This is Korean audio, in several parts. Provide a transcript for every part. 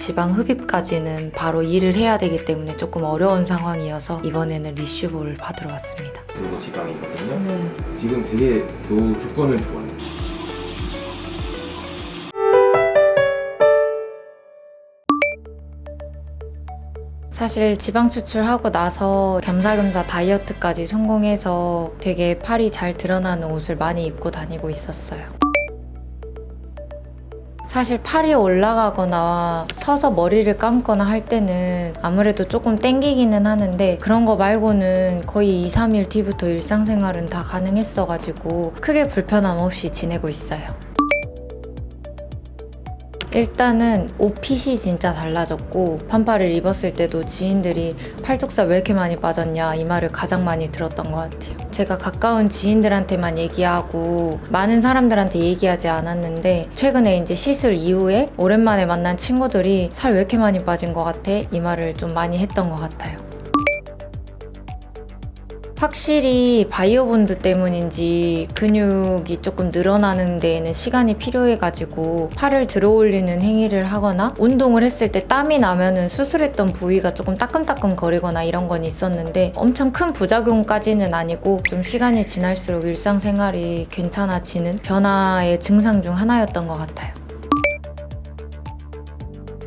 지방 흡입까지는 바로 일을 해야 되기 때문에 조금 어려운 상황이어서 이번에는 리슈볼을 받으러 왔습니다. 그리고 지방이거든요. 네. 지금 되게 노 조건을 좋아해요. 사실 지방 추출하고 나서 겸사겸사 다이어트까지 성공해서 되게 팔이 잘 드러나는 옷을 많이 입고 다니고 있었어요. 사실 팔이 올라가거나 서서 머리를 감거나 할 때는 아무래도 조금 땡기기는 하는데 그런 거 말고는 거의 2, 3일 뒤부터 일상생활은 다 가능했어가지고 크게 불편함 없이 지내고 있어요. 일단은 옷핏이 진짜 달라졌고 반팔을 입었을 때도 지인들이 팔뚝살 왜 이렇게 많이 빠졌냐 이 말을 가장 많이 들었던 것 같아요. 제가 가까운 지인들한테만 얘기하고 많은 사람들한테 얘기하지 않았는데 최근에 이제 시술 이후에 오랜만에 만난 친구들이 살 왜 이렇게 많이 빠진 것 같아 이 말을 좀 많이 했던 것 같아요. 확실히 바이오본드 때문인지 근육이 조금 늘어나는 데에는 시간이 필요해가지고 팔을 들어 올리는 행위를 하거나 운동을 했을 때 땀이 나면은 수술했던 부위가 조금 따끔따끔 거리거나 이런 건 있었는데 엄청 큰 부작용까지는 아니고 좀 시간이 지날수록 일상생활이 괜찮아지는 변화의 증상 중 하나였던 것 같아요.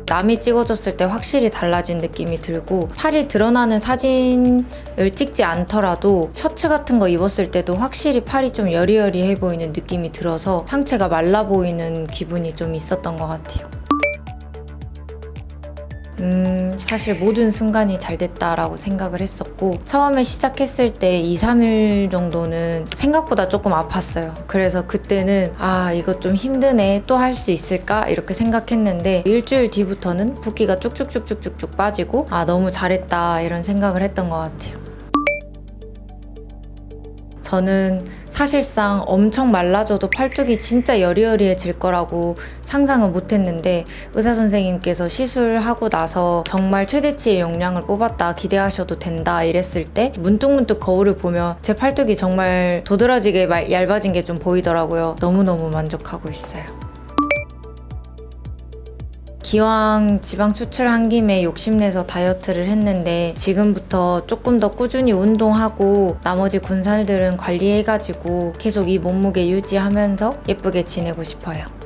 남이 찍어줬을 때 확실히 달라진 느낌이 들고 팔이 드러나는 사진을 찍지 않더라도 셔츠 같은 거 입었을 때도 확실히 팔이 좀 여리여리해 보이는 느낌이 들어서 상체가 말라 보이는 기분이 좀 있었던 것 같아요. 음, 사실 모든 순간이 잘 됐다라고 생각을 했었고, 처음에 시작했을 때 2, 3일 정도는 생각보다 조금 아팠어요. 그래서 그때는, 아, 이거 좀 힘드네. 또 할 수 있을까? 이렇게 생각했는데, 일주일 뒤부터는 붓기가 쭉쭉쭉쭉쭉쭉 빠지고, 아, 너무 잘했다. 이런 생각을 했던 것 같아요. 저는 사실상 엄청 말라져도 팔뚝이 진짜 여리여리해질 거라고 상상은 못 했는데 의사 선생님께서 시술하고 나서 정말 최대치의 용량을 뽑았다 기대하셔도 된다 이랬을 때 문득문득 거울을 보면 제 팔뚝이 정말 도드라지게 말- 얇아진 게 좀 보이더라고요. 너무너무 만족하고 있어요. 기왕 지방 추출한 김에 욕심내서 다이어트를 했는데 지금부터 조금 더 꾸준히 운동하고 나머지 군살들은 관리해가지고 계속 이 몸무게 유지하면서 예쁘게 지내고 싶어요.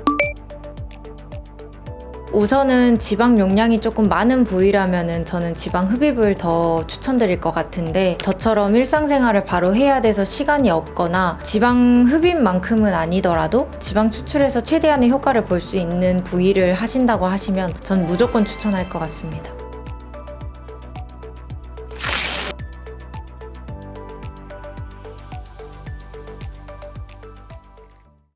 우선은 지방 용량이 조금 많은 부위라면은 저는 지방 흡입을 더 추천드릴 것 같은데 저처럼 일상생활을 바로 해야 돼서 시간이 없거나 지방 흡입만큼은 아니더라도 지방 추출해서 최대한의 효과를 볼 수 있는 부위를 하신다고 하시면 전 무조건 추천할 것 같습니다.